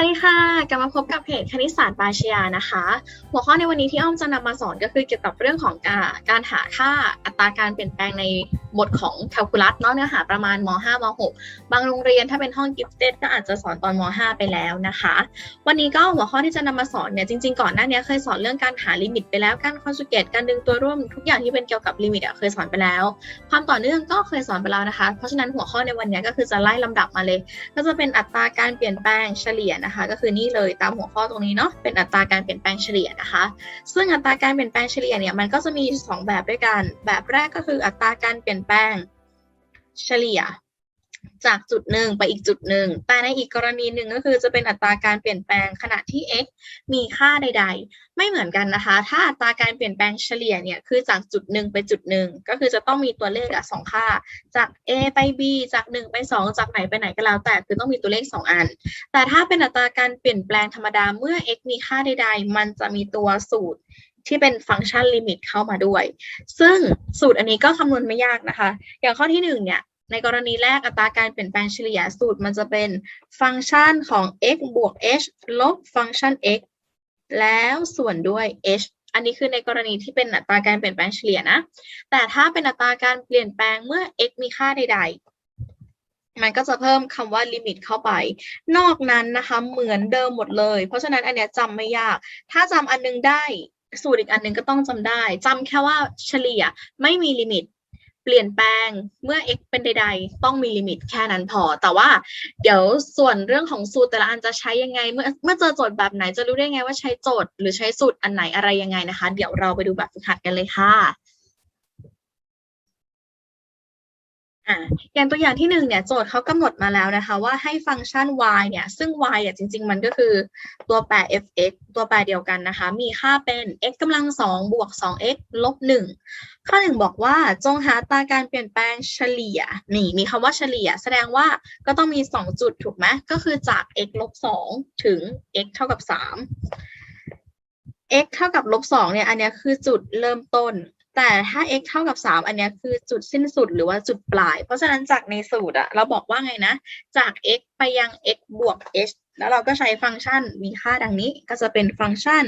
วัสดีค่ะ กลับมาพบกับเพจคณิตศาสตร์ปาชญานะคะ หัวข้อในวันนี้ที่อ้อมจะนำมาสอนก็คือเกี่ยวกับเรื่องของการการหาค่าอัตราการเปลี่ยนแปลงในบทของแคลคูลัสเนาะเนื้อหาประมาณม .5 ม .6 บางโรงเรียนถ้าเป็นห้องกิฟเต็ดก็อาจจะสอนตอนม .5 ไปแล้วนะคะ วันนี้ก็หัวข้อที่จะนำมาสอนเนี่ยจริงๆ ก่อนหน้านี้เคยสอนเรื่องการหาลิมิตไปแล้ว การคอนจูเกตการดึงตัวร่วมทุกอย่างที่เป็นเกี่ยวกับลิมิตอะเคยสอนไปแล้ว ความต่อเนื่องก็เคยสอนไปแล้วนะคะ เพราะฉะนั้นหัวข้อในวันนี้ก็คือจะไล่ลำดับมาเลย ก็จะเป็นอัตราการเปลี่ยนแปลงเฉลี่ยนะคะ ก็คือนี่เลยตามหัวข้อตรงนี้เนาะเป็นอัตราการเปลี่ยนแปลงเฉลี่ยนะคะ ซึ่งอัตราการเปลี่ยนแปลงเฉลี่ยเนี่ยมันก็จะมี 2 แบบด้วยกัน แบบแรกก็คืออัตราการเปลี่ยนแปลงเฉลี่ย จากจุดหนึ่งไปอีกจุดหนึ่ง แต่ในอีกกรณีหนึ่งก็คือจะเป็นอัตราการเปลี่ยนแปลงขณะที่ x มีค่าใด ๆ ไม่เหมือนกันนะคะ ถ้าอัตราการเปลี่ยนแปลงเฉลี่ยเนี่ยคือจากจุดหนึ่งไปจุดหนึ่งก็คือจะต้องมีตัวเลขอะสองค่า จาก a ไป b จาก 1 ไป 2 จากไหนไปไหนก็แล้ว แต่คือต้องมีตัวเลข 2 อัน แต่ถ้าเป็นอัตราการเปลี่ยนแปลงธรรมดาเมื่อ x มีค่าใด ๆ มันจะมีตัวสูตรที่เป็นฟังก์ชันลิมิตเข้ามาด้วย ซึ่งสูตรอันนี้ก็คำนวณไม่ยากนะคะ อย่างข้อที่1เนี่ย ในกรณีแรกอัตราการเปลี่ยนแปลงเฉลี่ยสูตรมันจะเป็นฟังก์ชันของ x บวก h ลบฟังก์ชัน x แล้วส่วนด้วย h อันนี้คือในกรณีที่เป็นอัตราการเปลี่ยนแปลงเฉลี่ยนะ แต่ถ้าเป็นอัตราการเปลี่ยนแปลงเมื่อ x มีค่าใด ๆ มันก็จะเพิ่มคำว่าลิมิตเข้าไป นอกนั้นนะคะเหมือนเดิมหมดเลย เพราะฉะนั้นอันเนี้ยจำไม่ยาก ถ้าจำอันนึงได้สูตรอีกอันนึงก็ต้องจำได้จำแค่ว่าเฉลี่ยไม่มีลิมิต เปลี่ยนแปลงเมื่อ x เป็นใด ๆ ต้องมีลิมิตแค่นั้นพอ แต่ว่าเดี๋ยวส่วนเรื่องของสูตรแต่ละอันจะใช้ยังไง เมื่อเมื่อเจอโจทย์แบบไหนจะรู้ได้ไงว่าใช้โจทย์หรือใช้สูตรอันไหนอะไรยังไงนะคะ เดี๋ยวเราไปดูแบบฝึกหัดกันเลยค่ะ อะอย่างตัวอย่างที่หนึ่งเนี่ยโจทย์เขากำหนดมาแล้วนะคะ ว่าให้ฟังก์ชัน y เนี่ย ซึ่ง y เนี่ยจริง ๆ มันก็คือตัวแปร f(x) ตัวแปรเดียวกันนะคะ มีค่าเป็น x กำลังสองบวก 2x ลบหนึ่งข้อหนึ่งบอกว่าจงหาตาการเปลี่ยนแปลงเฉลี่ย นี่มีคำว่าเฉลี่ย แสดงว่าก็ต้องมี 2 จุดถูกไหมก็คือจาก x ลบ2ถึง x เท่ากับ 3 x เท่ากับลบ2เนี่ย อันนี้คือจุดเริ่มต้น แต่ถ้า x เท่ากับ 3 อันเนี้ยคือจุดสิ้นสุดหรือว่าจุดปลาย เพราะฉะนั้นจากในสูตรอะเราบอกว่าไงนะ จาก x ไปยัง x บวก h แล้วเราก็ใช้ฟังก์ชันมีค่าดังนี้ ก็จะเป็นฟังก์ชัน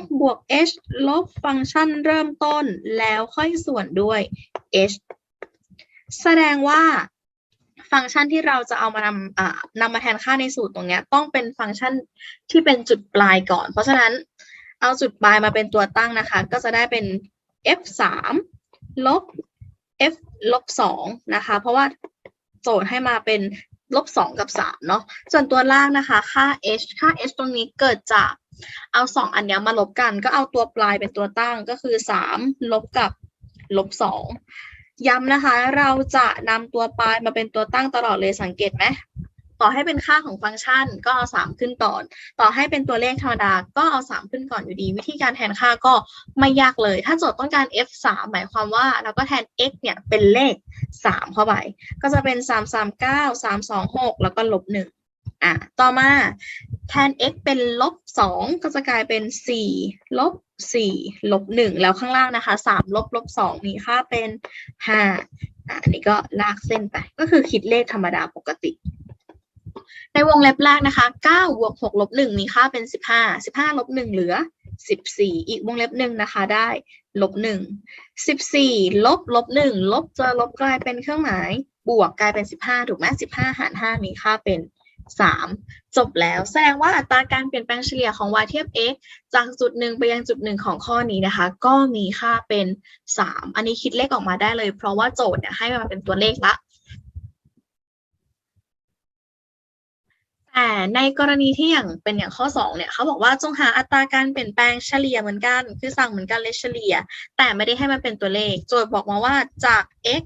x บวก h ลบฟังก์ชันเริ่มต้นแล้วค่อยส่วนด้วย h แสดงว่าฟังก์ชันที่เราจะเอามานำอ่านำมาแทนค่าในสูตรตรงเนี้ยต้องเป็นฟังก์ชันที่เป็นจุดปลายก่อน เพราะฉะนั้นเอาจุดปลายมาเป็นตัวตั้งนะคะ ก็จะได้เป็น f 3ลบ f ลบ2นะคะ เพราะว่าโจทย์ให้มาเป็นลบ2กับ3เนาะ ส่วนตัวล่างนะคะ ค่า h ค่า h ตรงนี้เกิดจากเอา 2 อันเนี้ยมาลบกัน ก็เอาตัวปลายเป็นตัวตั้งก็คือ 3 ลบกับลบ2ย้ำนะคะ เราจะนำตัวปลายมาเป็นตัวตั้งตลอดเลยสังเกตไหม ต่อให้เป็นค่าของฟังก์ชันก็เอา 3 ขึ้นก่อนต่อให้เป็นตัวเลขธรรมดาก็เอา 3 ขึ้นก่อนอยู่ดี วิธีการแทนค่าก็ไม่ยากเลย ถ้าโจทย์ต้องการ f 3หมายความว่าเราก็แทน x เนี่ยเป็นเลข 3 เข้าไป ก็จะเป็น 3 3 9 3 2 6 แล้วก็ลบ1อะต่อมาแทน x เป็นลบ 2 ก็จะกลายเป็น 4 ลบ 4 ลบ 1 แล้วข้างล่างนะคะ 3 ลบลบ 2 มีค่าเป็น 5อะอันนี้ก็ลากเส้นไป ก็คือคิดเลขธรรมดาปกติ ในวงเล็บแรกนะคะ9บวก6ลบ1มีค่าเป็น 15 15ลบ1เหลือ 14 อีกวงเล็บหนึ่งนะคะได้ลบ1 14ลบลบ1ลบเจอลบกลายเป็นเครื่องหมาย บวกกลายเป็น 15 ถูกไหม15 หาร 5 มีค่าเป็น 3 จบแล้วแสดงว่าอัตราการเปลี่ยนแปลงเฉลี่ยของ y เทียบ x จากจุดหนึ่งไปยังจุดหนึ่งของข้อนี้นะคะ ก็มีค่าเป็น 3 อันนี้คิดเลขออกมาได้เลย เพราะว่าโจทย์เนี่ยให้มาเป็นตัวเลขละ แต่ในกรณีที่อย่างเป็นอย่างข้อ 2 เนี่ยเขาบอกว่าจงหาอัตราการเปลี่ยนแปลงเฉลี่ยเหมือนกัน คือสั่งเหมือนกันเลยเฉลี่ย แต่ไม่ได้ให้มันเป็นตัวเลข โจทย์บอกมาว่าจาก x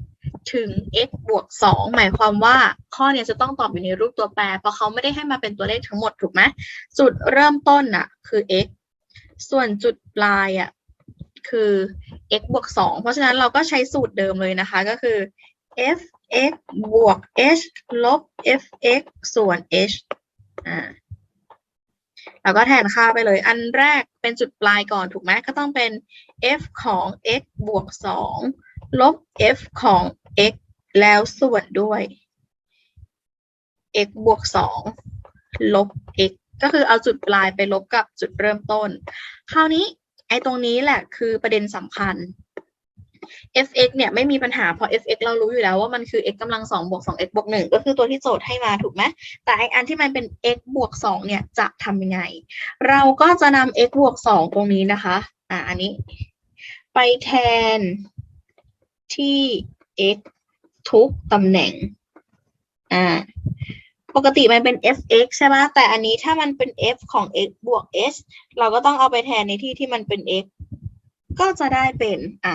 ถึง x บวก 2 หมายความว่าข้อเนี้ยจะต้องตอบอยู่ในรูปตัวแปร เพราะเขาไม่ได้ให้มาเป็นตัวเลขทั้งหมดถูกไหมจุดเริ่มต้นน่ะคือ x ส่วนจุดปลายอะคือ x บวก 2 เพราะฉะนั้นเราก็ใช้สูตรเดิมเลยนะคะก็คือ f x บวก h ลบ f x ส่วน h อ่าแล้วก็แทนค่าไปเลย อันแรกเป็นจุดปลายก่อนถูกไหมก็ต้องเป็น f ของ x บวก 2 ลบ f ของ x แล้วส่วนด้วย x บวก 2 ลบ x ก็คือเอาจุดปลายไปลบกับจุดเริ่มต้น คราวนี้ไอ้ตรงนี้แหละคือประเด็นสำคัญ fx เนี่ยไม่มีปัญหาเพราะ fx เรารู้อยู่แล้วว่ามันคือ x กำลังสองบวกสอง x บวกหนึ่งก็คือตัวที่โจทย์ให้มาถูกไหมแต่ไออันที่มันเป็น x บวกสองเนี่ยจะทำยังไง เราก็จะนำ x บวกสองตรงนี้นะคะ อ่าอันนี้ ไปแทนที่ x ทุกตำแหน่ง อ่า ปกติมันเป็น fx ใช่ไหมแต่อันนี้ถ้ามันเป็น f ของ x บวก h เราก็ต้องเอาไปแทนในที่ที่มันเป็น x ก็จะได้เป็น อะ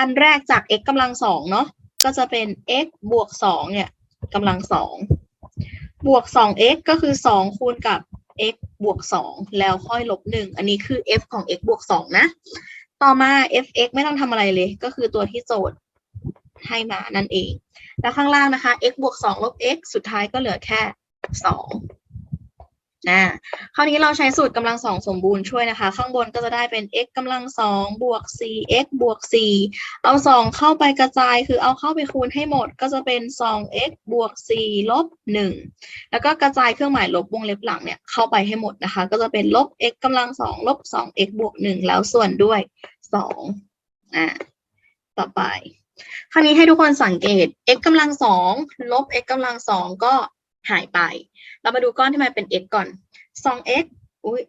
อันแรกจาก x กำลังสองเนาะก็จะเป็น x บวกสองเนี่ยกำลังสองบวกสอง x ก็คือสองคูณกับ x บวกสองแล้วค่อยลบหนึ่งอันนี้คือ f ของ x บวกสองนะ ต่อมา fx ไม่ต้องทำอะไรเลย ก็คือตัวที่โจทย์ให้มานั่นเอง แล้วข้างล่างนะคะ x บวกสองลบ x สุดท้ายก็เหลือแค่สอง นะคราวนี้เราใช้สูตรกำลังสองสมบูรณ์ช่วยนะคะ ข้างบนก็จะได้เป็น x กำลังสองบวก 4x บวก 4 เอาสองเข้าไปกระจาย คือเอาเข้าไปคูณให้หมดก็จะเป็น 2x บวก 4 ลบ 1 แล้วก็กระจายเครื่องหมายลบวงเล็บหลังเนี่ยเข้าไปให้หมดนะคะ ก็จะเป็นลบ x กำลังสองลบ 2x บวก 1 แล้วส่วนด้วย 2อ่าต่อไป คราวนี้ให้ทุกคนสังเกต x กำลังสองลบ x กำลังสองก็ หายไป เรามาดูก้อนที่มันเป็น x ก่อน 2x อุ้ย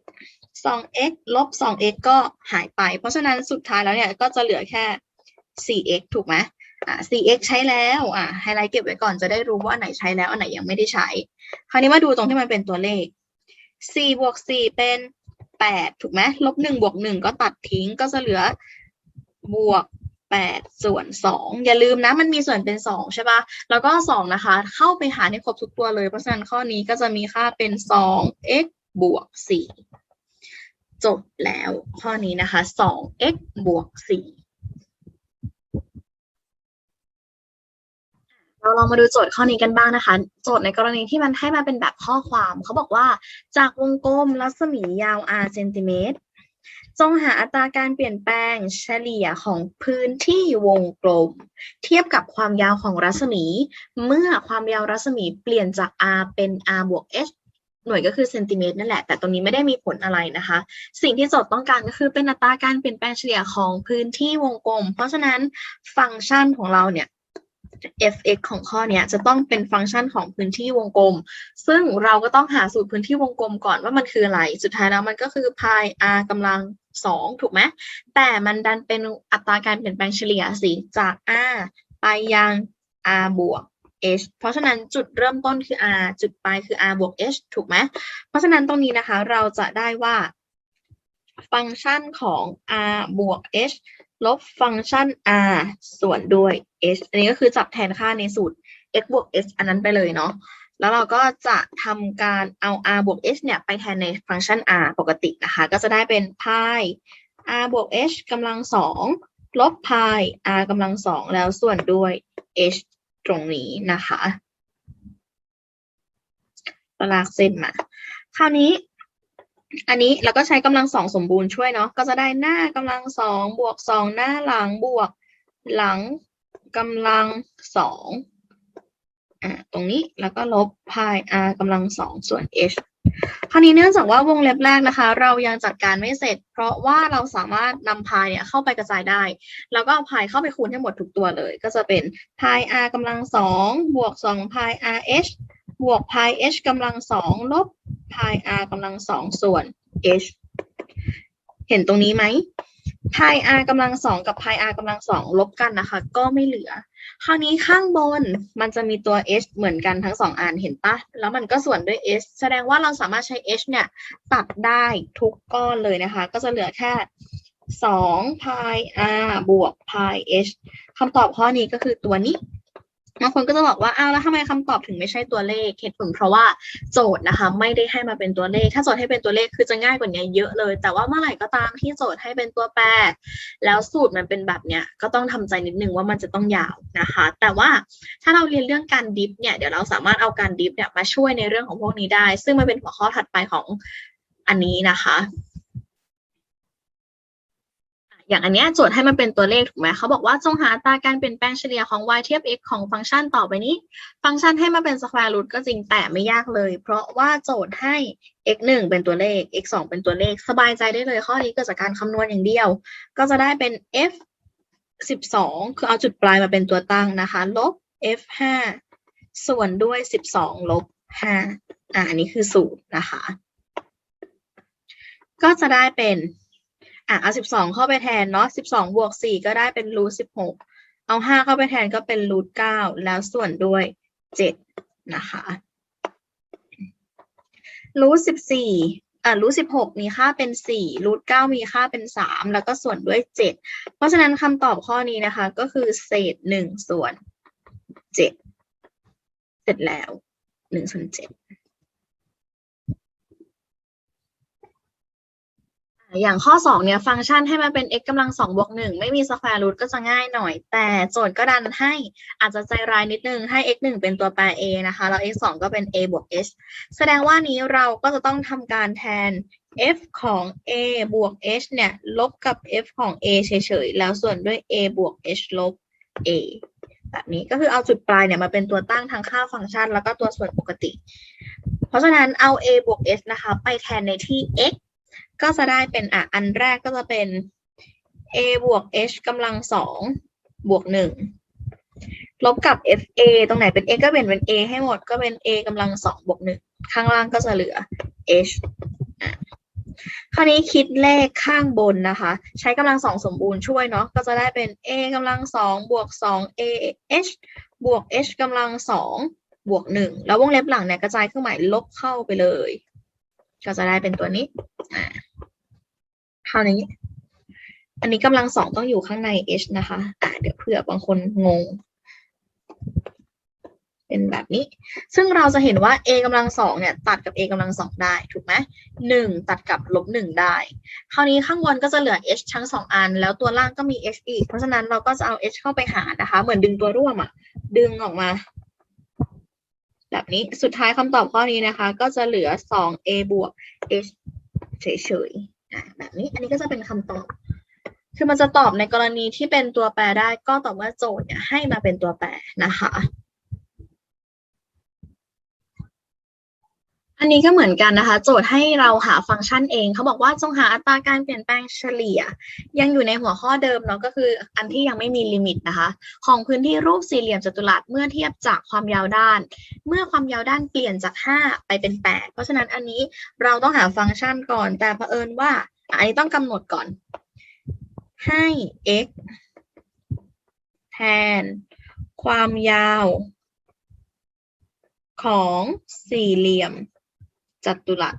2x ลบ 2x ก็หายไป เพราะฉะนั้นสุดท้ายแล้วเนี่ยก็จะเหลือแค่ 4x ถูกไหมอ่า 4x ใช้แล้ว อ่าไฮไลท์เก็บไว้ก่อนจะได้รู้ว่าอันไหนใช้แล้วอันไหนยังไม่ได้ใช้ คราวนี้มาดูตรงที่มันเป็นตัวเลข 4 บวก 4 เป็น 8 ถูกไหมลบ 1 บวก 1 ก็ตัดทิ้งก็จะเหลือบวก 8 ส่วน 2 อย่าลืมนะมันมีส่วนเป็น 2 ใช่ปะแล้วก็ 2 นะคะ เข้าไปหารให้ครบทุกตัวเลย เพราะฉะนั้นข้อนี้ก็จะมีค่าเป็น 2x บวก 4 จบแล้ว ข้อนี้นะคะ 2x บวก 4เราลองมาดูโจทย์ข้อนี้กันบ้างนะคะ โจทย์ในกรณีที่มันให้มาเป็นแบบข้อความ เขาบอกว่าจากวงกลมรัศมียาว r เซนติเมตร จงหาอัตราการเปลี่ยนแปลงเฉลี่ยของพื้นที่วงกลม เทียบกับความยาวของรัศมี เมื่อความยาวรัศมีเปลี่ยนจาก r เป็น r บวก h หน่วยก็คือเซนติเมตรนั่นแหละ แต่ตรงนี้ไม่ได้มีผลอะไรนะคะ สิ่งที่โจทย์ต้องการก็คือเป็นอัตราการเปลี่ยนแปลงเฉลี่ยของพื้นที่วงกลม เพราะฉะนั้นฟังก์ชันของเราเนี่ย fx ของข้อนี้จะต้องเป็นฟังก์ชันของพื้นที่วงกลม ซึ่งเราก็ต้องหาสูตรพื้นที่วงกลมก่อนว่ามันคืออะไร สุดท้ายแล้วมันก็คือ pi r กำลัง สองถูกไหมแต่มันดันเป็นอัตราการเปลี่ยนแปลงเฉลี่ยสิจาก r ไปยัง r บวก h เพราะฉะนั้นจุดเริ่มต้นคือ r จุดปลายคือ r บวก h ถูกไหมเพราะฉะนั้นตรงนี้นะคะเราจะได้ว่า ฟังก์ชันของ r บวก h ลบฟังก์ชัน r ส่วนด้วย h อันนี้ก็คือจับแทนค่าในสูตร x บวก h อันนั้นไปเลยเนาะ แล้วเราก็จะทำการเอา r บวก h เนี่ยไปแทนในฟังก์ชัน r ปกตินะคะ ก็จะได้เป็น pi r บวก h กำลังสองลบ pi r กำลังสองแล้วส่วนด้วย h ตรงนี้นะคะลากเส้นมา คราวนี้ อันนี้เราก็ใช้กำลังสองสมบูรณ์ช่วยเนาะ ก็จะได้หน้ากำลังสองบวกสองหน้าหลังบวกหลังกำลังสอง อ่าตรงนี้แล้วก็ลบ pi r กำลังสองส่วน h คราวนี้เนื่องจากว่าวงเล็บแรกนะคะ เรายังจัดการไม่เสร็จ เพราะว่าเราสามารถนำ pi เนี่ยเข้าไปกระจายได้ แล้วก็เอา pi เข้าไปคูณให้หมดทุกตัวเลย ก็จะเป็น pi r กำลังสองบวกสอง pi r h บวก pi h กำลังสองลบ pi r กำลังสองส่วน h เห็นตรงนี้ไหม pi r กำลังสองกับ pi r กำลังสองลบกันนะคะ ก็ไม่เหลือ คราวนี้ข้างบนมันจะมีตัว h เหมือนกันทั้งสองอันเห็นปะแล้วมันก็ส่วนด้วย h แสดงว่าเราสามารถใช้ h เนี่ยตัดได้ทุกก้อนเลยนะคะ ก็จะเหลือแค่2 pi r บวก pi h คำตอบข้อนี้ก็คือตัวนี้ บางคนก็จะบอกว่าอ้าวแล้วทำไมคำตอบถึงไม่ใช่ตัวเลขเหตุผลเพราะว่าโจทย์นะคะ ไม่ได้ให้มาเป็นตัวเลข ถ้าโจทย์ให้เป็นตัวเลขคือจะง่ายกว่านี้เยอะเลย แต่ว่าเมื่อไหร่ก็ตามที่โจทย์ให้เป็นตัวแปร แล้วสูตรมันเป็นแบบเนี้ยก็ต้องทำใจนิดนึงว่ามันจะต้องยาวนะคะ แต่ว่าถ้าเราเรียนเรื่องการดิฟเนี่ยเดี๋ยวเราสามารถเอาการดิฟเนี่ยมาช่วยในเรื่องของพวกนี้ได้ ซึ่งมันเป็นหัวข้อถัดไปของอันนี้นะคะ อย่างอันเนี้ยโจทย์ให้มันเป็นตัวเลขถูกไหมเขาบอกว่าจงหาอัตราการเปลี่ยนแปลงเฉลี่ยของ y เทียบ x ของฟังก์ชันต่อไปนี้ ฟังก์ชันให้มาเป็น square root ก็จริงแต่ไม่ยากเลย เพราะว่าโจทย์ให้ x 1เป็นตัวเลข x 2เป็นตัวเลข สบายใจได้เลยข้อนี้เกิดจากการคำนวณอย่างเดียว ก็จะได้เป็น f 12 คือเอาจุดปลายมาเป็นตัวตั้งนะคะ ลบ f 5ส่วนด้วย 12 ลบ 5 อ่าอันนี้คือสูตรนะคะ ก็จะได้เป็น อะเอา12เข้าไปแทนเนาะ12บสองบวก4ก็ได้เป็นรูท16เอา5เข้าไปแทนก็เป็นรูท9แล้วส่วนด้วย7นะคะรูท14อะรูท16มีค่าเป็น4รูท9มีค่าเป็น3แล้วก็ส่วนด้วย7เพราะฉะนั้นคำตอบข้อนี้นะคะ ก็คือเศษ1ส่วน7เสร็จแล้ว1ส่วน7 อย่างข้อ 2 เนี่ยฟังก์ชันให้มันเป็น x กำลัง2บวก1ไม่มี square root ก็จะง่ายหน่อย แต่โจทย์ก็ดันให้อาจจะใจร้ายนิดนึงให้ x 1เป็นตัวแปร a นะคะ แล้ว x 2ก็เป็น a บวก h แสดงว่านี้เราก็จะต้องทำการแทน f ของ a บวก h เนี่ย ลบกับ f ของ a เฉยๆ แล้วส่วนด้วย a บวก h ลบ a แบบนี้ก็คือเอาจุดปลายเนี่ยมาเป็นตัวตั้งทั้งค่าฟังก์ชัน แล้วก็ตัวส่วนปกติ เพราะฉะนั้นเอา a บวก h นะคะ ไปแทนในที่ x ก็จะได้เป็นอะอันแรกก็จะเป็น a บวก h กำลังสองบวกหนึ่งลบกับ fa ตรงไหนเป็น x ก็เป็นเป็น a ให้หมดก็เป็น a กำลังสองบวกหนึ่งข้างล่างก็จะเหลือ h อะคราวนี้คิดเลขข้างบนนะคะ ใช้กำลังสองสมบูรณ์ช่วยเนาะก็จะได้เป็น a กำลังสองบวกสอง a h บวก h กำลังสองบวกหนึ่งแล้ววงเล็บหลังเนี่ยกระจายเครื่องหมายลบเข้าไปเลย ก็จะได้เป็นตัวนี้อ่าคราวนี้ อันนี้กำลังสองต้องอยู่ข้างใน h นะคะอ่าเดี๋ยวเผื่อบางคนงง เป็นแบบนี้ ซึ่งเราจะเห็นว่า a กำลังสองเนี่ย ตัดกับ a กำลังสองได้ถูกไหมหนึ่งตัดกับลบหนึ่งได้ คราวนี้ข้างบนก็จะเหลือ h ทั้งสองอัน แล้วตัวล่างก็มี h อีก เพราะฉะนั้นเราก็จะเอา h เข้าไปหารนะคะ เหมือนดึงตัวร่วมอะดึงออกมา แบบนี้สุดท้ายคำตอบข้อนี้นะคะ ก็จะเหลือ 2a บวก h เฉยๆแบบนี้อันนี้ก็จะเป็นคำตอบ คือมันจะตอบในกรณีที่เป็นตัวแปรได้ก็ตอเมื่อโจทย์เนี่ยให้มาเป็นตัวแปรนะคะ อันนี้ก็เหมือนกันนะคะ โจทย์ให้เราหาฟังก์ชันเอง เขาบอกว่าจงหาอัตราการเปลี่ยนแปลงเฉลี่ย ยังอยู่ในหัวข้อเดิมเนาะก็คืออันที่ยังไม่มีลิมิตนะคะ ของพื้นที่รูปสี่เหลี่ยมจัตุรัสเมื่อเทียบจากความยาวด้าน เมื่อความยาวด้านเปลี่ยนจาก 5 ไปเป็น 8 เพราะฉะนั้นอันนี้เราต้องหาฟังก์ชันก่อน แต่เผอิญว่าอันนี้ต้องกำหนดก่อน ให้ x แทน ความยาว ของสี่เหลี่ยม จัตุรัส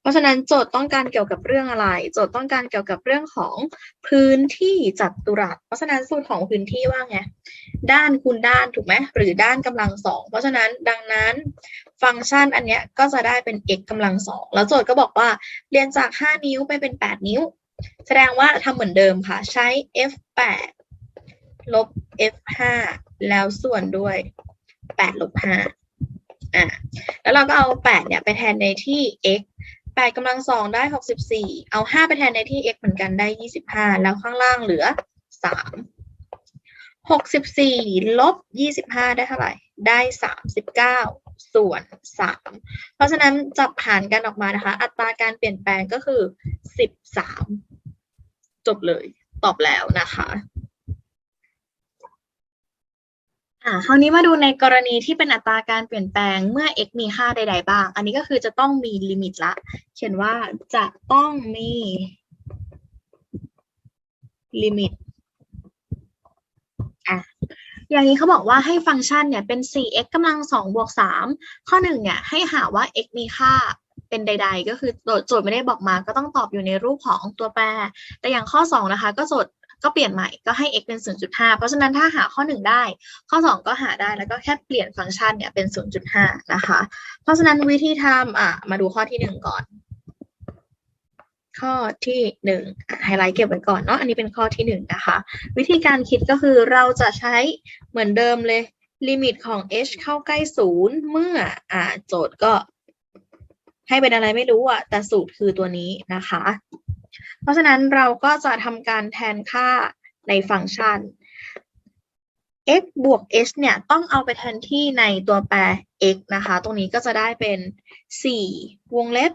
เพราะฉะนั้นโจทย์ต้องการเกี่ยวกับเรื่องอะไร โจทย์ต้องการเกี่ยวกับเรื่องของพื้นที่จัตุรัส เพราะฉะนั้นสูตรของพื้นที่ว่าไง ด้านคูณด้านถูกไหมหรือด้านกำลังสอง เพราะฉะนั้นดังนั้นฟังก์ชันอันเนี้ยก็จะได้เป็น x กำลังสอง แล้วโจทย์ก็บอกว่าเรียนจาก 5 นิ้วไปเป็น 8 นิ้ว แสดงว่าทำเหมือนเดิมค่ะ ใช้ f 8ลบ f 5แล้วส่วนด้วย8ลบ5 อะแล้วเราก็เอา 8 เนี่ยไปแทนในที่ x 8กำลังสองได้ 64 เอา 5 ไปแทนในที่ x เหมือนกันได้ 25 แล้วข้างล่างเหลือ 3 64 ลบ 25 ได้เท่าไหร่ ได้ 39 ส่วน 3 เพราะฉะนั้นจับหารกันออกมานะคะ อัตราการเปลี่ยนแปลงก็คือ 13 จบเลย ตอบแล้วนะคะ อ่าคราวนี้มาดูในกรณีที่เป็นอัตราการเปลี่ยนแปลงเมื่อ x มีค่าใด ๆ บ้าง อันนี้ก็คือจะต้องมีลิมิตละ เขียนว่าจะต้องมีลิมิตอะอย่างนี้เขาบอกว่าให้ฟังก์ชันเนี่ยเป็น 4x กำลัง 2 บวก 3 ข้อหนึ่งเนี่ยให้หาว่า x มีค่าเป็นใด ๆ ก็คือโจทย์ไม่ได้บอกมาก็ต้องตอบอยู่ในรูปของตัวแปร แต่อย่างข้อ 2 นะคะ ก็โจทย์ ก็เปลี่ยนใหม่ก็ให้ x เป็น 0.5 เพราะฉะนั้นถ้าหาข้อ 1 ได้ ข้อ 2 ก็หาได้แล้วก็แค่เปลี่ยนฟังก์ชันเนี่ยเป็น 0.5 นะคะ เพราะฉะนั้นวิธีทำอะมาดูข้อที่ 1 ก่อน ข้อที่หนึ่งไฮไลท์เก็บไว้ก่อนเนาะอันนี้เป็นข้อที่หนึ่งนะคะ วิธีการคิดก็คือเราจะใช้เหมือนเดิมเลยลิมิตของ h เข้าใกล้ศูนย์เมื่ออ่าโจทย์ก็ให้เป็นอะไรไม่รู้อะแต่สูตรคือตัวนี้นะคะ ราะฉะนั้นเราก็จะทำการแทนค่าในฟังก์ชัน x บวก h เนี่ย ต้องเอาไปแทนที่ในตัวแปร x นะคะ ตรงนี้ก็จะได้เป็น 4 วงเล็บ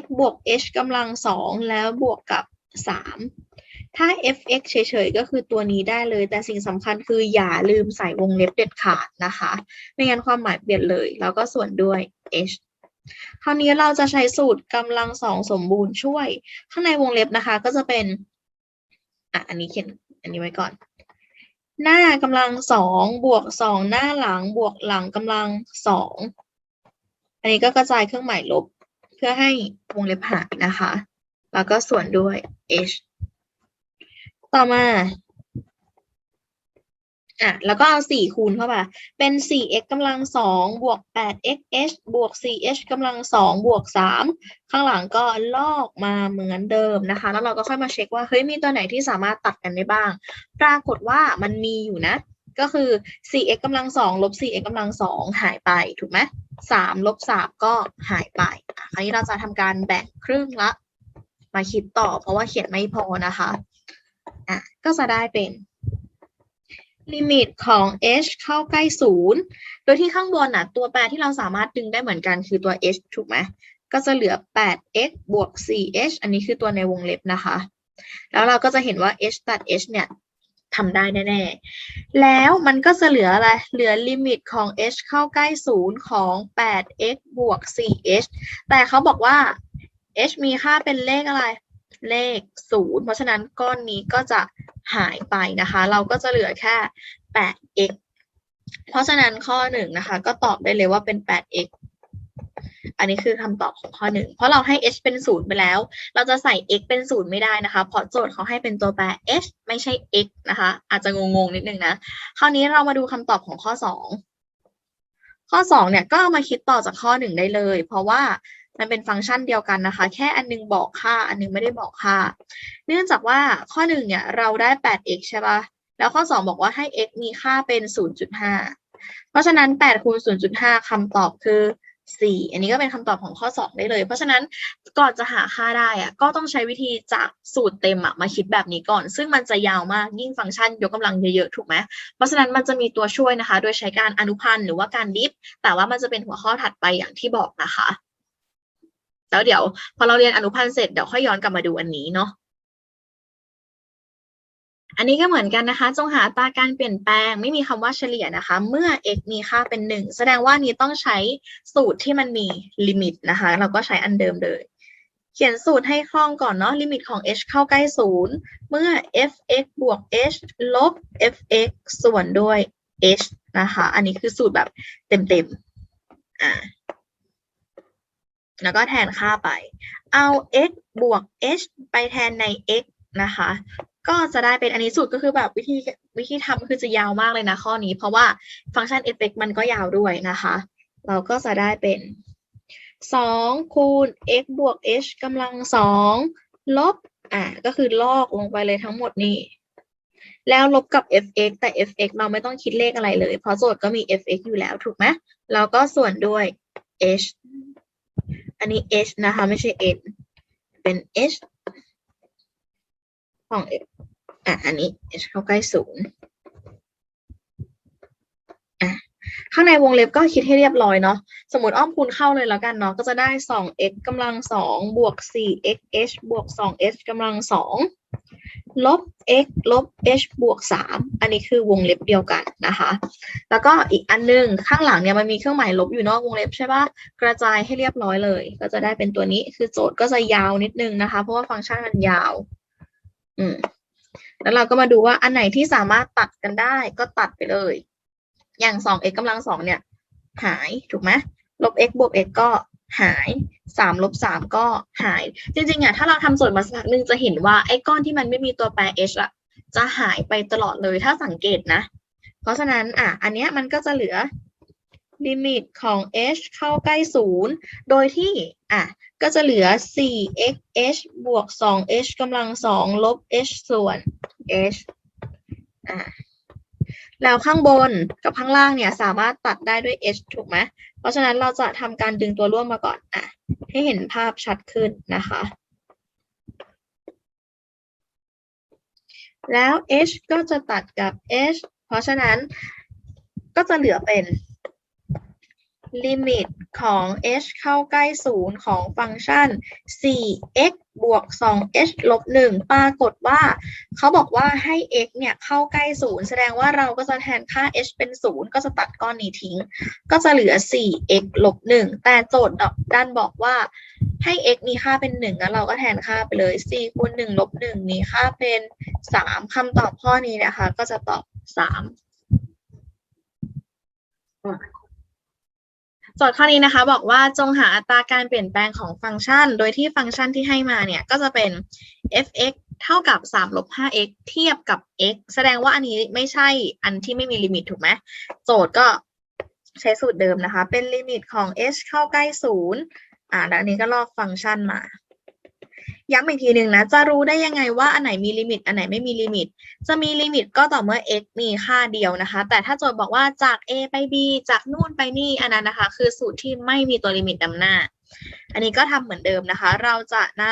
x บวก h กำลัง 2 แล้วบวกกับ 3 ถ้า fx เฉยๆ ก็คือตัวนี้ได้เลย แต่สิ่งสำคัญคืออย่าลืมใส่วงเล็บเด็ดขาดนะคะ ไม่งั้นความหมายเปลี่ยนเลย แล้วก็ส่วนด้วย h คราวนี้เราจะใช้สูตรกำลังสองสมบูรณ์ช่วย ข้างในวงเล็บนะคะ ก็จะเป็นอะอันนี้เขียนอันนี้ไว้ก่อน หน้ากำลังสองบวกสองหน้าหลังบวกหลังกำลังสองอันนี้ก็กระจายเครื่องหมายลบ เพื่อให้วงเล็บหายนะคะ แล้วก็ส่วนด้วย h ต่อมา อะแล้วก็เอาสี่คูณเข้าไปเป็น 4x กำลังสองบวก 8xh บวก 4h กำลังสองบวก3ข้างหลังก็ลอกมาเหมือนเดิมนะคะ แล้วเราก็ค่อยมาเช็คว่าเฮ้ยมีตัวไหนที่สามารถตัดกันได้บ้าง ปรากฏว่ามันมีอยู่นะ ก็คือ 4x กำลังสองลบ 4x กำลังสองหายไปถูกไหม3ลบ3ก็หายไปอะคราวนี้เราจะทำการแบ่งครึ่งละ มาคิดต่อเพราะว่าเขียนไม่พอนะคะอะก็จะได้เป็น ลิมิตของ h เข้าใกล้ศูนย์โดยที่ข้างบนน่ะ ตัวแปรที่เราสามารถดึงได้เหมือนกันคือตัว h ถูกไหมก็จะเหลือ 8x บวก 4h อันนี้คือตัวในวงเล็บนะคะ แล้วเราก็จะเห็นว่า h ตัด h เนี่ยทำได้แน่ๆ แล้วมันก็จะเหลืออะไร เหลือลิมิตของ h เข้าใกล้ศูนย์ของ 8x บวก 4h แต่เขาบอกว่า h มีค่าเป็นเลขอะไร เลขศูนย์เพราะฉะนั้นก้อนนี้ก็จะ หายไปนะคะ เราก็จะเหลือแค่ 8x เพราะฉะนั้นข้อหนึ่งนะคะ ก็ตอบได้เลยว่าเป็น 8x อันนี้คือคำตอบของข้อหนึ่ง เพราะเราให้ h เป็นศูนย์ไปแล้ว เราจะใส่ x เป็นศูนย์ไม่ได้นะคะ เพราะโจทย์เขาให้เป็นตัวแปร h ไม่ใช่ x นะคะ อาจจะงงๆนิดนึงนะ คราวนี้เรามาดูคำตอบของข้อสอง ข้อสองเนี่ยก็เอามาคิดต่อจากข้อหนึ่งได้เลย เพราะว่า มันเป็นฟังก์ชันเดียวกันนะคะ แค่อันนึงบอกค่า อันนึงไม่ได้บอกค่า เนื่องจากว่าข้อหนึ่งเนี่ยเราได้ 8x ใช่ปะแล้วข้อสองบอกว่าให้ x มีค่าเป็น 0.5 เพราะฉะนั้น 8คูณ0.5คำตอบคือ 4 อันนี้ก็เป็นคำตอบของข้อ 2 ได้เลย เพราะฉะนั้นก่อนจะหาค่าได้อะก็ต้องใช้วิธีจากสูตรเต็มอะมาคิดแบบนี้ก่อน ซึ่งมันจะยาวมากยิ่งฟังก์ชันยกกำลังเยอะๆถูกไหมเพราะฉะนั้นมันจะมีตัวช่วยนะคะ โดยใช้การอนุพันธ์หรือว่าการดิฟแต่ว่ามันจะเป็นหัวข้อถัดไปอย่างที่บอกนะคะ แล้วเดี๋ยว พอเราเรียนอนุพันธ์เสร็จเดี๋ยวค่อยย้อนกลับมาดูอันนี้เนาะอันนี้ก็เหมือนกันนะคะ จงหาตาการเปลี่ยนแปลงไม่มีคำว่าเฉลี่ยนะคะ เมื่อ x มีค่าเป็น 1 แสดงว่านี้ต้องใช้สูตรที่มันมีลิมิตนะคะ เราก็ใช้อันเดิมเลย เขียนสูตรให้คล่องก่อนเนาะลิมิตของ h เข้าใกล้ 0 เมื่อ f(x) บวก h ลบ f(x) ส่วนด้วย h นะคะ อันนี้คือสูตรแบบเต็มๆอ่า แล้วก็แทนค่าไป เอา x บวก h ไปแทนใน x นะคะ ก็จะได้เป็นอันนี้สูตรก็คือแบบวิธีวิธีทำคือจะยาวมากเลยนะข้อนี้ เพราะว่าฟังก์ชัน f(x) มันก็ยาวด้วยนะคะ เราก็จะได้เป็น 2 คูณ x บวก h กำลัง 2 ลบ อ่าก็คือลอกลงไปเลยทั้งหมดนี่ แล้วลบกับ f(x) แต่ f(x) เราไม่ต้องคิดเลขอะไรเลย เพราะโจทย์ก็มี f(x) อยู่แล้วถูกไหมแล้วก็ส่วนด้วย h อันนี้ h นะคะ ไม่ใช่ n เป็น h ของ f อะ อันนี้ h เข้าใกล้ศูนย์อะ ข้างในวงเล็บก็คิดให้เรียบร้อยเนาะ สมมติอ้อมคูณเข้าเลยแล้วกันเนาะ ก็จะได้ 2x กำลัง2บวก 4xh บวก 2h กำลัง2 ลบ x ลบ h บวก 3 อันนี้คือวงเล็บเดียวกันนะคะ แล้วก็อีกอันนึงข้างหลังเนี่ยมันมีเครื่องหมายลบอยู่นอกวงเล็บใช่ปะกระจายให้เรียบร้อยเลย ก็จะได้เป็นตัวนี้คือโจทย์ก็จะยาวนิดนึงนะคะ เพราะว่าฟังก์ชันมันยาว อืมแล้วเราก็มาดูว่าอันไหนที่สามารถตัดกันได้ก็ตัดไปเลย อย่าง 2x กำลัง2เนี่ย หายถูกไหมลบ x บวก x ก็ หาย3ลบ3ก็หาย จริงๆอะถ้าเราทำส่วนมาสักหนึ่งจะเห็นว่าไอ้ก้อนที่มันไม่มีตัวแปร h อะจะหายไปตลอดเลยถ้าสังเกตนะ เพราะฉะนั้นอะอันเนี้ยมันก็จะเหลือลิมิตของ h เข้าใกล้ศูนย์โดยที่อะก็จะเหลือ 4xh บวก 2h กำลัง 2 ลบ h ส่วน h อะ แล้วข้างบนกับข้างล่างเนี่ยสามารถตัดได้ด้วย h ถูกไหมเพราะฉะนั้นเราจะทำการดึงตัวร่วมมาก่อนอะให้เห็นภาพชัดขึ้นนะคะ แล้ว h ก็จะตัดกับ h เพราะฉะนั้นก็จะเหลือเป็น ลิมิตของ h เข้าใกล้ศูนย์ของฟังก์ชัน 4x บวก 2h ลบ 1 ปรากฏว่า เขาบอกว่าให้ x เนี่ยเข้าใกล้ศูนย์แสดงว่าเราก็จะแทนค่า h เป็นศูนย์ก็จะตัดก้อนนี้ทิ้ง ก็จะเหลือ 4x ลบ 1 แต่โจทย์ด้านบอกว่าให้ x มีค่าเป็น1แล้วเราก็แทนค่าไปเลย 4คูณ1ลบ 1 มีค่าเป็น 3คำตอบข้อนี้นะคะ ก็จะตอบ 3 โจทย์ข้อนี้นะคะ บอกว่าจงหาอัตราการเปลี่ยนแปลงของฟังก์ชัน โดยที่ฟังก์ชันที่ให้มาเนี่ย ก็จะเป็น f(x) เท่ากับ3ลบ 5x เทียบกับ x แสดงว่าอันนี้ไม่ใช่อันที่ไม่มีลิมิตถูกไหมโจทย์ก็ใช้สูตรเดิมนะคะ เป็นลิมิตของ h เข้าใกล้ศูนย์อ่าแล้วอันนี้ก็ลอกฟังก์ชันมา ย้ำอีกทีหนึ่งนะ จะรู้ได้ยังไงว่าอันไหนมีลิมิต อันไหนไม่มีลิมิต จะมีลิมิตก็ต่อเมื่อ x มีค่าเดียวนะคะ แต่ถ้าโจทย์บอกว่าจาก a ไป b จากนู่นไปนี่อันนั้นนะคะ คือสูตรที่ไม่มีตัวลิมิตนำหน้า อันนี้ก็ทำเหมือนเดิมนะคะ เราจะน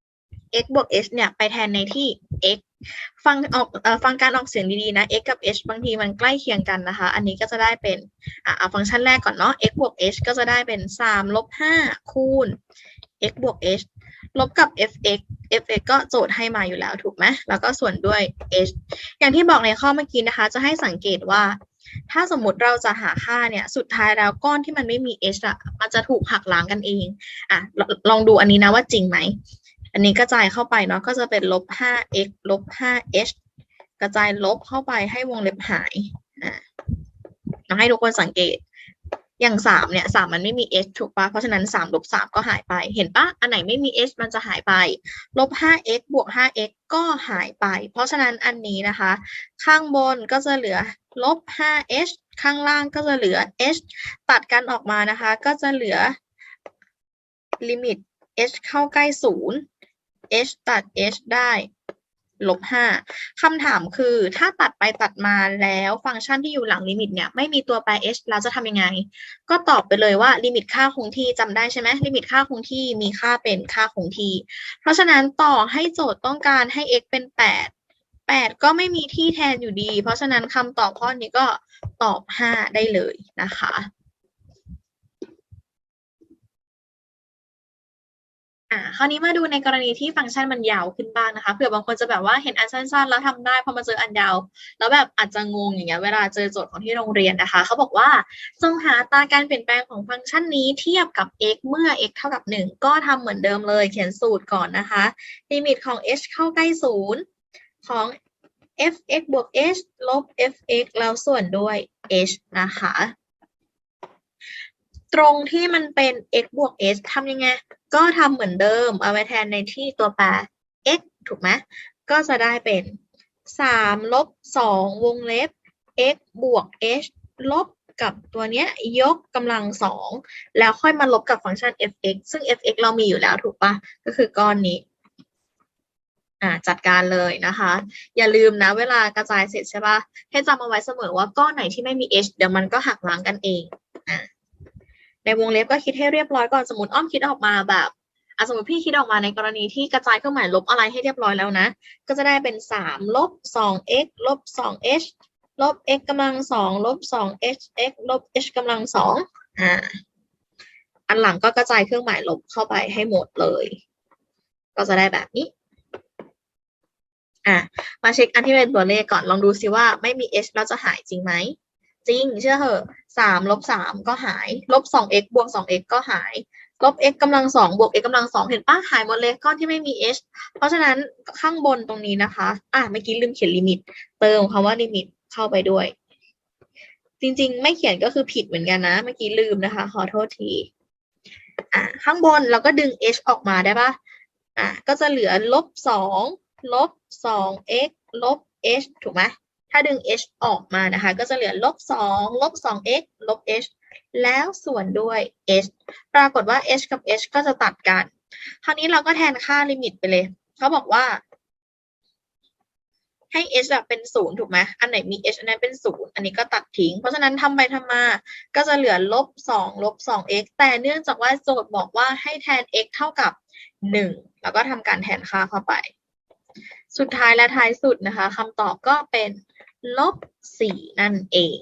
ำ x บวก h เนี่ยไปแทนในที่ x ฟังออกฟังการออกเสียงดีๆนะ x กับ h บางทีมันใกล้เคียงกันนะคะ อันนี้ก็จะได้เป็นอะเอาฟังก์ชันแรกก่อนเนาะ x บวก h ก็จะได้เป็น3ลบ5คูณ x บวก h ลบกับ fx fx ก็โจทย์ให้มาอยู่แล้วถูกไหมแล้วก็ส่วนด้วย h อย่างที่บอกในข้อเมื่อกี้นะคะ จะให้สังเกตว่า ถ้าสมมติเราจะหาค่าเนี่ย สุดท้ายแล้วก้อนที่มันไม่มี h อะมันจะถูกหักล้างกันเองอะลลองดูอันนี้นะว่าจริงไหม อันนี้กระจายเข้าไปเนาะก็จะเป็นลบ 5x ลบ 5h กระจายลบเข้าไปให้วงเล็บหายอะเราให้ทุกคนสังเกต อย่างสามเนี่ยสามมันไม่มี h ถูกปะเพราะฉะนั้นสามลบสามก็หายไป เห็นปะอันไหนไม่มี h มันจะหายไปลบ 5x บวก 5x ก็หายไป เพราะฉะนั้นอันนี้นะคะ ข้างบนก็จะเหลือลบ 5h ข้างล่างก็จะเหลือ h ตัดกันออกมานะคะ ก็จะเหลือลิมิต h เข้าใกล้ศูนย์ h ตัด h ได้ ลบห้าคำถามคือถ้าตัดไปตัดมาแล้วฟังก์ชันที่อยู่หลังลิมิตเนี่ยไม่มีตัวแปร h เราจะทำยังไง ก็ตอบไปเลยว่าลิมิตค่าคงที่จำได้ใช่ไหมลิมิตค่าคงที่มีค่าเป็นค่าคงที่ เพราะฉะนั้นต่อให้โจทย์ต้องการให้ x เป็นแปดแปดก็ไม่มีที่แทนอยู่ดี เพราะฉะนั้นคำตอบข้อนี้ก็ตอบห้าได้เลยนะคะ อ่าคราวนี้มาดูในกรณีที่ฟังก์ชันมันยาวขึ้นบ้างนะคะเผื่อบางคนจะแบบว่าเห็นอันสั้น ๆ แล้วทำได้พอมาเจออันยาว แล้วแบบอาจจะงงอย่างเงี้ยเวลาเจอโจทย์ของที่โรงเรียนนะคะ เขาบอกว่าจงหาตาการเปลี่ยนแปลงของฟังก์ชันนี้เทียบกับ x เมื่อ x เท่ากับ 1 ก็ทำเหมือนเดิมเลย เขียนสูตรก่อนนะคะลิมิตของ h เข้าใกล้ศูนย์ของ f(x) บวก h ลบ f(x) แล้วส่วนด้วย h นะคะ ตรงที่มันเป็น x บวก h ทำยังไง ก็ทำเหมือนเดิม เอาไปแทนในที่ตัวแปร x ถูกไหมก็จะได้เป็น3ลบ2วงเล็บ x บวก h ลบกับตัวเนี้ยยกกำลัง2แล้วค่อยมาลบกับฟังก์ชัน f(x) ซึ่ง f(x) เรามีอยู่แล้วถูกปะก็คือก้อนนี้อ่าจัดการเลยนะคะ อย่าลืมนะเวลากระจายเสร็จใช่ปะให้จำเอาไว้เสมอว่าก้อนไหนที่ไม่มี h เดี๋ยวมันก็หักล้างกันเองอ่า ในวงเล็บก็คิดให้เรียบร้อยก่อนสมมติอ้อมคิดออกมาแบบอสมมติพี่คิดออกมาในกรณีที่กระจายเครื่องหมายลบอะไรให้เรียบร้อยแล้วนะ ก็จะได้เป็นสามลบสอง x ลบสอง h ลบ x กำลังสองลบสอง h x ลบ h กำลังสองอ่า อันหลังก็กระจายเครื่องหมายลบเข้าไปให้หมดเลย ก็จะได้แบบนี้ อะ มาเช็คอันที่เป็นตัวเลขก่อน ลองดูซิว่าไม่มี h แล้วจะหายจริงไหม จริง เชื่อเหอะสามลบสามก็หายลบสอง x บวกสอง x ก็หายลบ x กำลังสองบวก x กำลังสองเห็นปะหายหมดเลยก้อนที่ไม่มี h เพราะฉะนั้นข้างบนตรงนี้นะคะ อะเมื่อกี้ลืมเขียนลิมิต เติมคำว่าลิมิตเข้าไปด้วย จริงๆ ไม่เขียนก็คือผิดเหมือนกันนะ เมื่อกี้ลืมนะคะ ขอโทษที อะข้างบนเราก็ดึง h ออกมาได้ปะอะก็จะเหลือลบสองลบสอง x ลบ h ถูกไหม ถ้าดึง h ออกมานะคะ ก็จะเหลือลบสองลบสอง x ลบ h แล้วส่วนด้วย h ปรากฏว่า h กับ h ก็จะตัดกัน คราวนี้เราก็แทนค่าลิมิตไปเลย เขาบอกว่า ให้ h แบบเป็นศูนย์ถูกไหมอันไหนมี h อันนั้นเป็นศูนย์อันนี้ก็ตัดทิ้ง เพราะฉะนั้นทำไปทำมา ก็จะเหลือลบสองลบสอง x แต่เนื่องจากว่าโจทย์บอกว่าให้แทน x เท่ากับหนึ่งแล้วก็ทำการแทนค่าเข้าไป สุดท้ายและท้ายสุดนะคะคำตอบก็เป็น ลบสี่นั่นเอง